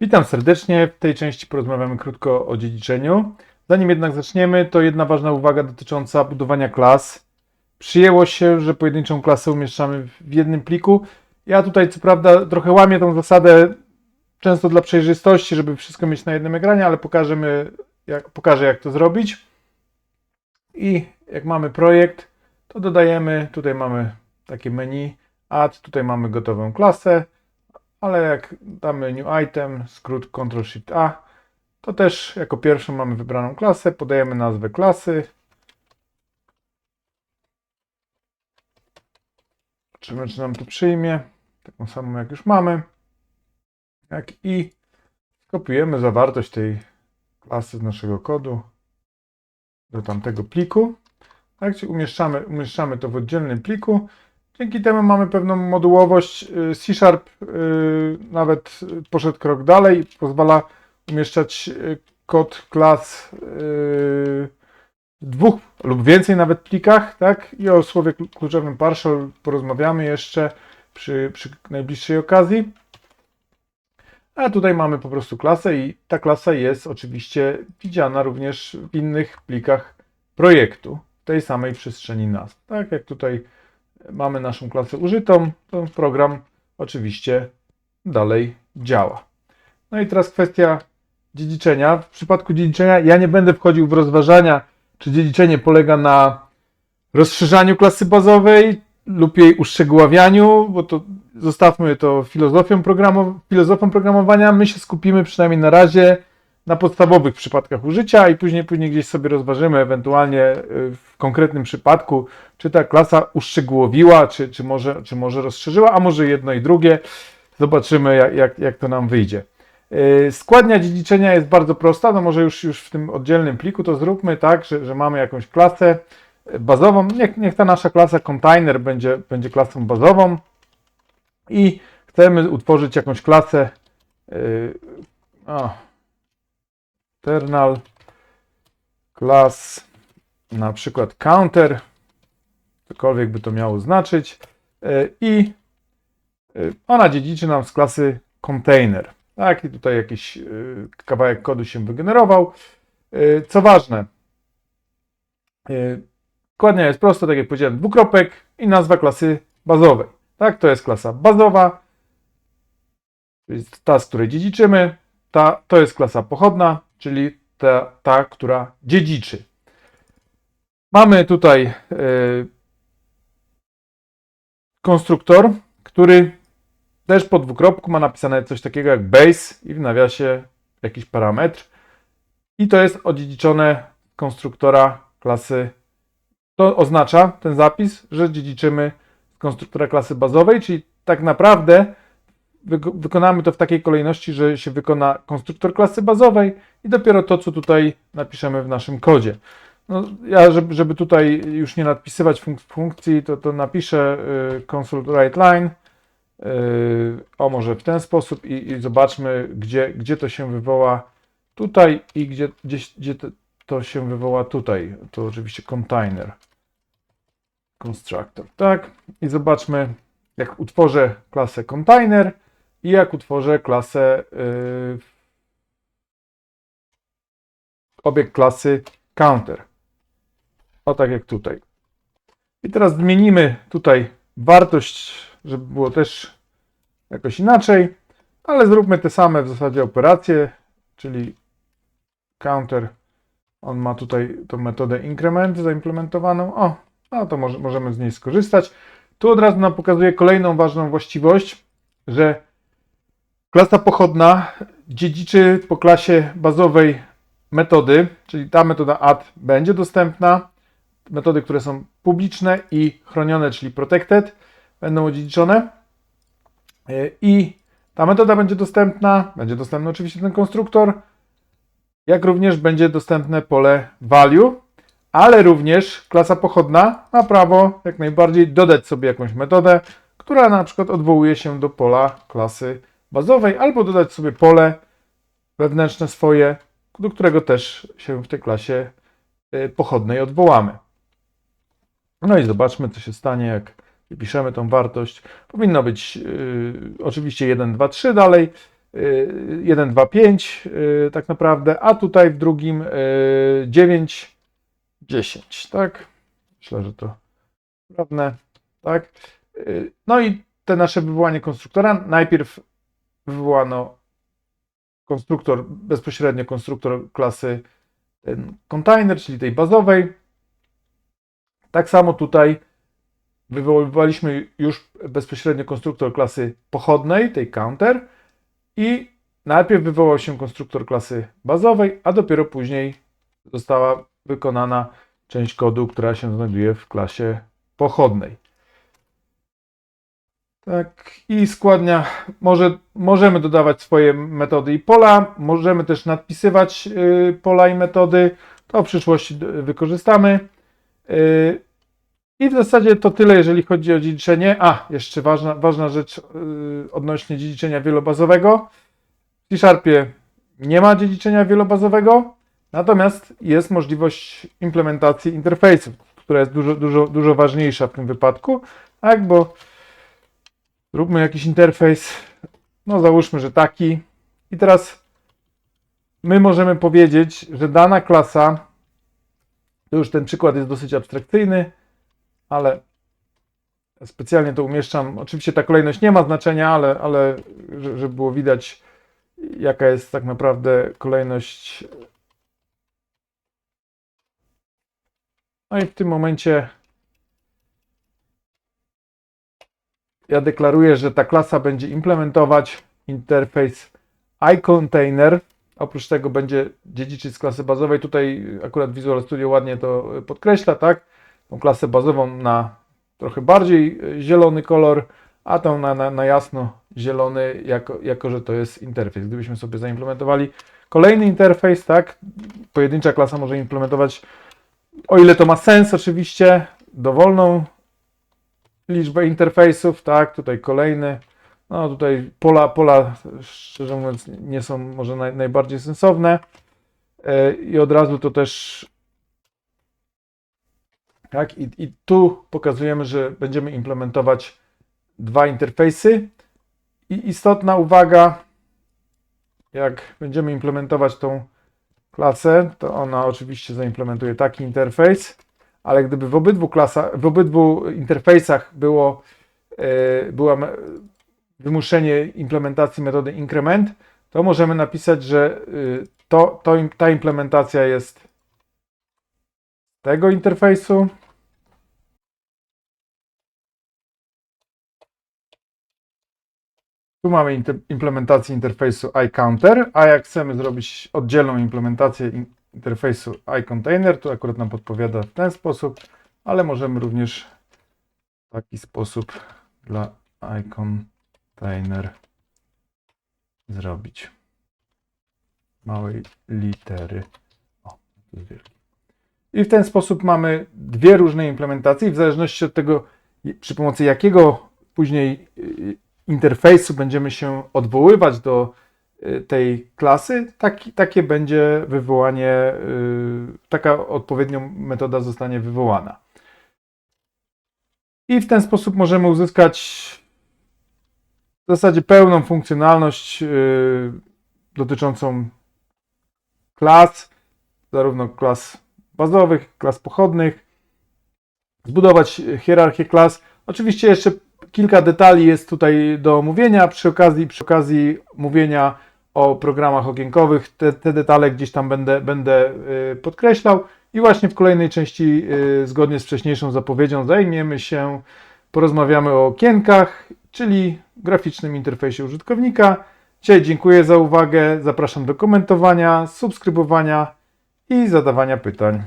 Witam serdecznie. W tej części porozmawiamy krótko o dziedziczeniu. Zanim jednak zaczniemy, to jedna ważna uwaga dotycząca budowania klas. Przyjęło się, że pojedynczą klasę umieszczamy w jednym pliku. Ja tutaj co prawda trochę łamię tą zasadę, często dla przejrzystości, żeby wszystko mieć na jednym ekranie, ale pokażemy, jak, pokażę jak to zrobić. I jak mamy projekt, to dodajemy, tutaj mamy takie menu, add, tutaj mamy gotową klasę, ale jak damy new item, skrót Ctrl-Shift-A, to też jako pierwszą mamy wybraną klasę, podajemy nazwę klasy. Zobaczymy, czy nam to przyjmie. Taką samą jak już mamy. Jak i kopiujemy zawartość tej klasy z naszego kodu do tamtego pliku. Tak, umieszczamy, umieszczamy to w oddzielnym pliku. Dzięki temu mamy pewną modułowość. Y, C Sharp y, nawet poszedł krok dalej pozwala umieszczać y, kod klas w dwóch lub więcej nawet plikach, tak? I o słowie klu- kluczowym partial porozmawiamy jeszcze przy, przy najbliższej okazji. A tutaj mamy po prostu klasę i ta klasa jest oczywiście widziana również w innych plikach projektu, w tej samej przestrzeni nazw. Tak jak tutaj mamy naszą klasę użytą, to program oczywiście dalej działa. No i teraz kwestia dziedziczenia. W przypadku dziedziczenia ja nie będę wchodził w rozważania, czy dziedziczenie polega na rozszerzaniu klasy bazowej lub jej uszczegóławianiu, bo to zostawmy to filozofią, programow- filozofą programowania. My się skupimy przynajmniej na razie na podstawowych przypadkach użycia i później, później gdzieś sobie rozważymy ewentualnie y, w konkretnym przypadku, czy ta klasa uszczegółowiła, czy, czy, może, czy może rozszerzyła, a może jedno i drugie. Zobaczymy, jak, jak, jak to nam wyjdzie. Yy, Składnia dziedziczenia jest bardzo prosta, no może już, już w tym oddzielnym pliku to zróbmy tak, że, że mamy jakąś klasę bazową. Niech, niech ta nasza klasa container będzie, będzie klasą bazową i chcemy utworzyć jakąś klasę yy, o, internal class na przykład counter, cokolwiek by to miało znaczyć yy, i yy, ona dziedziczy nam z klasy container. Tak, i tutaj jakiś yy, kawałek kodu się wygenerował. Co ważne, składnia jest prosta, tak jak powiedziałem, dwukropek i nazwa klasy bazowej. Tak, to jest klasa bazowa, to jest ta, z której dziedziczymy. Ta, to jest klasa pochodna, czyli ta, ta która dziedziczy. Mamy tutaj yy, konstruktor, który też po dwukropku ma napisane coś takiego jak base i w nawiasie jakiś parametr. I to jest odziedziczone konstruktora klasy. To oznacza ten zapis, że dziedziczymy z konstruktora klasy bazowej, czyli tak naprawdę wykonamy to w takiej kolejności, że się wykona konstruktor klasy bazowej i dopiero to, co tutaj napiszemy w naszym kodzie. No, ja, żeby, żeby tutaj już nie nadpisywać funk- funkcji, to, to napiszę y, console write line. Yy, o, może w ten sposób i, i zobaczmy, gdzie, gdzie to się wywoła tutaj i gdzie, gdzie, to się wywoła tutaj. To oczywiście container constructor, tak? I zobaczmy, jak utworzę klasę container i jak utworzę klasę yy, obiekt klasy counter. O tak jak tutaj. I teraz zmienimy tutaj wartość, żeby było też jakoś inaczej, ale zróbmy te same w zasadzie operacje, czyli counter, on ma tutaj tą metodę increment zaimplementowaną. O, no to może, możemy z niej skorzystać. Tu od razu nam pokazuje kolejną ważną właściwość, że klasa pochodna dziedziczy po klasie bazowej metody, czyli ta metoda add będzie dostępna. Metody, które są publiczne i chronione, czyli protected, będą odziedziczone. I ta metoda będzie dostępna, będzie dostępny oczywiście ten konstruktor, jak również będzie dostępne pole value, ale również klasa pochodna ma prawo jak najbardziej dodać sobie jakąś metodę, która na przykład odwołuje się do pola klasy bazowej, albo dodać sobie pole wewnętrzne swoje, do którego też się w tej klasie yy, pochodnej odwołamy. No i zobaczmy, co się stanie, jak piszemy tą wartość. Powinno być yy, oczywiście 1, 2, 3 dalej. y, 1, 2, 5 y, tak naprawdę, a tutaj w drugim y, 9, 10, tak? Myślę, że to prawne, tak? Y, No i te nasze wywołanie konstruktora. Najpierw wywołano konstruktor, bezpośrednio konstruktor klasy ten container, czyli tej bazowej. Tak samo tutaj wywoływaliśmy już bezpośrednio konstruktor klasy pochodnej, tej counter i najpierw wywołał się konstruktor klasy bazowej, a dopiero później została wykonana część kodu, która się znajduje w klasie pochodnej. Tak, i składnia. Może, możemy dodawać swoje metody i pola, możemy też nadpisywać y, pola i metody. To w przyszłości d- wykorzystamy. Y, I w zasadzie to tyle, jeżeli chodzi o dziedziczenie. A, jeszcze ważna, ważna rzecz y, odnośnie dziedziczenia wielobazowego. W C-Sharpie nie ma dziedziczenia wielobazowego, natomiast jest możliwość implementacji interfejsów, która jest dużo, dużo, dużo ważniejsza w tym wypadku, tak, bo Zróbmy jakiś interfejs. No załóżmy, że taki. I teraz my możemy powiedzieć, że dana klasa, to już ten przykład jest dosyć abstrakcyjny, ale specjalnie to umieszczam. Oczywiście ta kolejność nie ma znaczenia, ale, ale że- żeby było widać, jaka jest tak naprawdę kolejność. No i w tym momencie ja deklaruję, że ta klasa będzie implementować interfejs iContainer. Oprócz tego będzie dziedziczyć z klasy bazowej. Tutaj akurat Visual Studio ładnie to podkreśla, tak? Tą klasę bazową na trochę bardziej zielony kolor, a tą na, na, na jasno zielony, jako, jako że to jest interfejs. Gdybyśmy sobie zaimplementowali kolejny interfejs, tak? Pojedyncza klasa może implementować, o ile to ma sens oczywiście, dowolną liczbę interfejsów, tak, tutaj kolejny. No tutaj pola, pola szczerze mówiąc nie są może naj, najbardziej sensowne. E, I od razu to też tak, i, i tu pokazujemy, że będziemy implementować dwa interfejsy. I istotna uwaga, jak będziemy implementować tą klasę, to ona oczywiście zaimplementuje taki interfejs ale gdyby w obydwu klasach, w obydwu interfejsach było, e, była wymuszenie implementacji metody increment, to możemy napisać, że y, to, to, ta implementacja jest tego interfejsu. Tu mamy implementację interfejsu iCounter, a jak chcemy zrobić oddzielną implementację interfejsu iContainer, to akurat nam podpowiada w ten sposób, ale możemy również w taki sposób dla iContainer zrobić. Małej litery. O, tu. I w ten sposób mamy dwie różne implementacje w zależności od tego, przy pomocy jakiego później y, interfejsu będziemy się odwoływać do y, tej klasy, taki, takie będzie wywołanie, y, taka odpowiednio metoda zostanie wywołana. I w ten sposób możemy uzyskać w zasadzie pełną funkcjonalność y, dotyczącą klas, zarówno klas bazowych, klas pochodnych, zbudować hierarchię klas. Oczywiście jeszcze kilka detali jest tutaj do omówienia przy okazji, przy okazji mówienia o programach okienkowych. Te, te detale gdzieś tam będę, będę y, podkreślał. I właśnie w kolejnej części, y, zgodnie z wcześniejszą zapowiedzią, zajmiemy się, porozmawiamy o okienkach, czyli graficznym interfejsie użytkownika. Dzisiaj dziękuję za uwagę. Zapraszam do komentowania, subskrybowania i zadawania pytań.